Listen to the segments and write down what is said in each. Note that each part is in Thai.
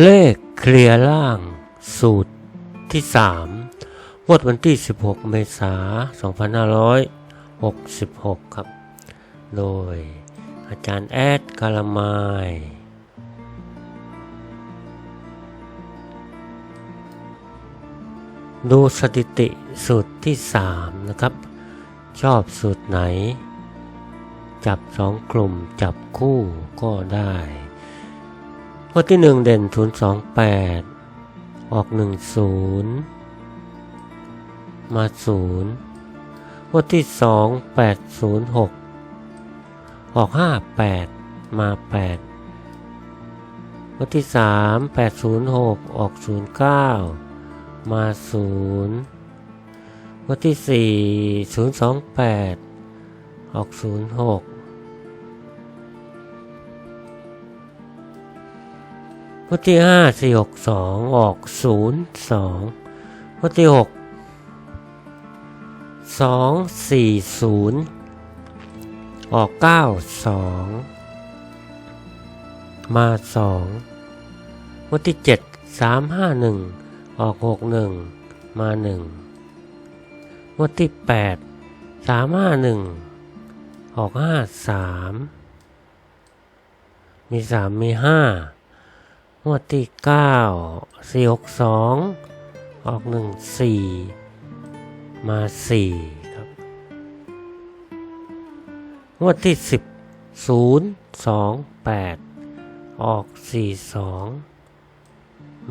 เลขเคลียร์ล่าง สูตรที่3งวดวันที่ 16 เมษายน2566 ครับ โดยอาจารย์แอดกาลามาย ดูสถิติสูตรที่ 3 นะครับ ชอบสูตรไหน จับสองกลุ่มจับคู่ก็ได้ พจนที่หนึ่งเด่นศูนย์สองแปดออกหนึ่งศูนย์มาศูนย์พจนที่สองแปดศูนย์หกออกห้าแปดมาแปดพจนที่สามแปดศูนย์หกออกศูนย์เก้ามาศูนย์พจนที่สี่ศูนย์สองแปดออกศูนย์หก วัที่ห้าสี่หกสองออกศูนย์สองวัที่หกสองสี่ศูนย์ออกเก้าสองมาสองวัที่เจ็ดสามห้าหนึ่งออกหกหนึ่งมาหนึ่งวัที่แปดสามห้าหนึ่งออกห้าสามมีสามมีห้า งวดที่เก้าสี่หกสองออกหนึ่งสี่มาสี่ครับ งวดที่สิบศูนย์สองแปดออกสี่สอง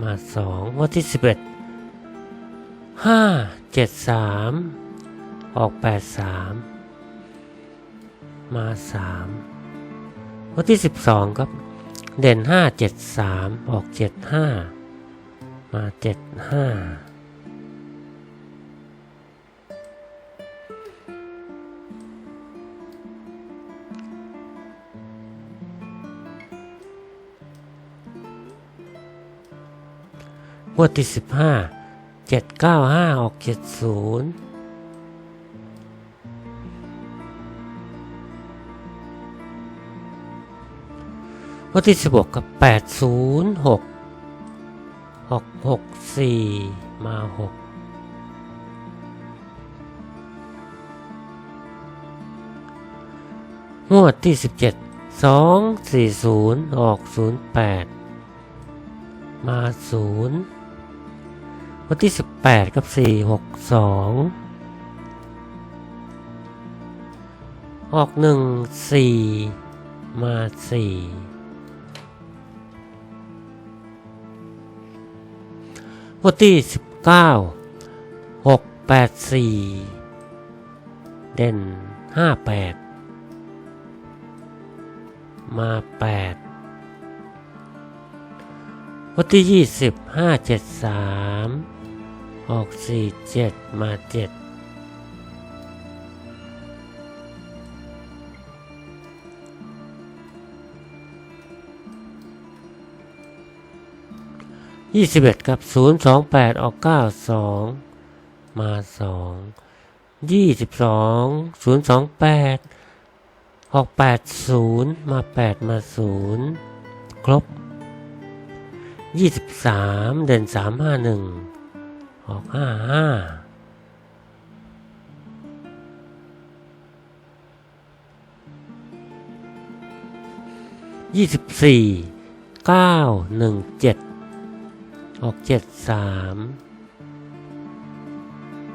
มาสองงวดที่สิบเอ็ดห้าเจ็ดสามออกแปดสามมาสามงวดที่สิบสองครับ เด่น 5 7 3 ออก 7 5 มา 7 5 งวดที่ 15 795 ออก 70 วัดที่สิบหกกับแปดศูนย์หกหกสี่มา 6งวดที่สิบเจ็ดสองสี่ศูนย์ออกศูนย์แปดมาศูนย์วันที่สิบแปดกับสี่หกสองออกหนึ่งสี่มาสี่ วันที่สิบเก้าหกแปดสี่เด่นห้าแปดมาแปดวันที่ยี่สิบห้าเจ็ดสามออกสี่เจ็ดมาเจ็ดยี่สิบเอ็ดกับศูนย์สองแปดออกเก้าสองมาสองยี่สิบสองศูนย์สองแปดออกแปดศูนย์มาแปดมาศูนย์ครบยี่สิบสามเด่นสามห้าหนึ่งออกห้าห้ายี่สิบสี่เก้าหนึ่งเจ็ด ออกเจ็ดสาม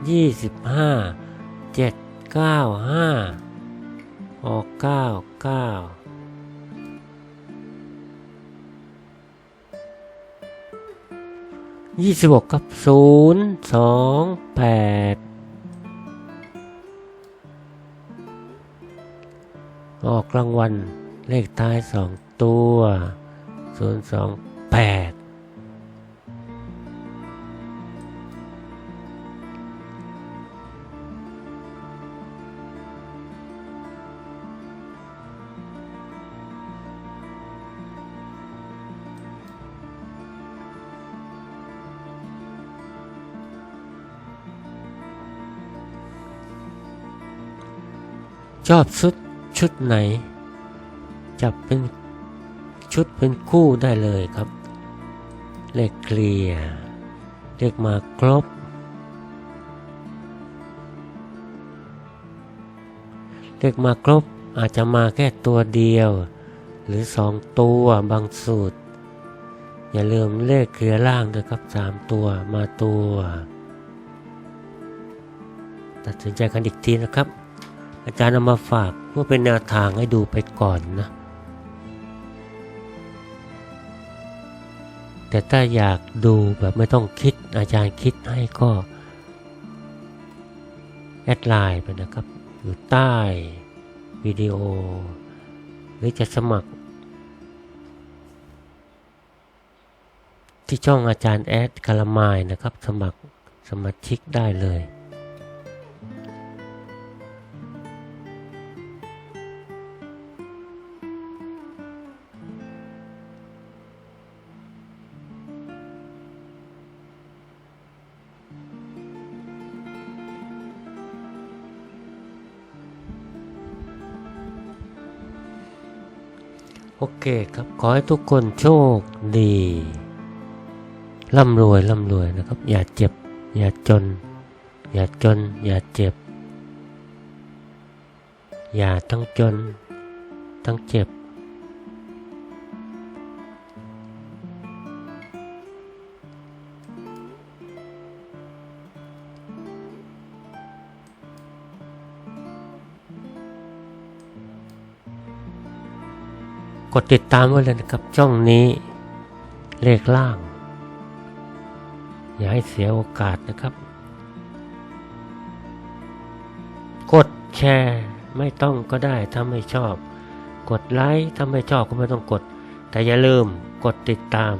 ยี่สิบห้าเจ็ดเก้าห้าออกเก้าเก้ายี่สิบหกกับศูนย์สองแปดออกรางวัลเลขท้ายสองตัวศูนย์สองแปด ชอบชุดชุดไหน จับเป็นชุดเป็นคู่ได้เลยครับ เลขเคลียร์เลขมาครบ เลขมาครบอาจจะมาแค่ตัวเดียว หรือสองตัวบางสูตร อย่าลืมเลขเคลียร์ล่างด้วยครับสามตัวมาตัว ตัดสินใจกันอีกทีนะครับ อาจารย์เอามาฝากเพื่อเป็นแนวทางให้ดูไปก่อนนะ แต่ถ้าอยากดูแบบไม่ต้องคิดอาจารย์คิดให้ก็ แอดไลน์ไปนะครับ อยู่ใต้วิดีโอ หรือจะสมัคร ที่ช่องอาจารย์แอดคารามายนะครับ สมัครสมาชิกได้เลย อเคครับ ขอให้ทุกคนโชคดีร่ำรวยร่ำรวยนะครับ อย่าเจ็บ อย่าจน อย่าจน อย่าเจ็บ อย่าทั้งจน ทั้งเจ็บ ดติดตามไว้เลยนะครับช่องนี้ เลขล่าง อย่าให้เสียโอกาสนะครับ กดแชร์ไม่ต้องก็ได้ถ้าไม่ชอบ กดไลค์ถ้าไม่ชอบก็ไม่ต้องกด แต่อย่าลืมกดติดตาม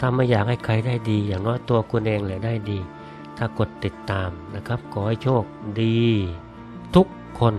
ถ้าไม่อยากให้ใครได้ดี อย่างน้อยตัวคุณเองเลยได้ดี ถ้ากดติดตามนะครับ ขอให้โชคดี ทุกคน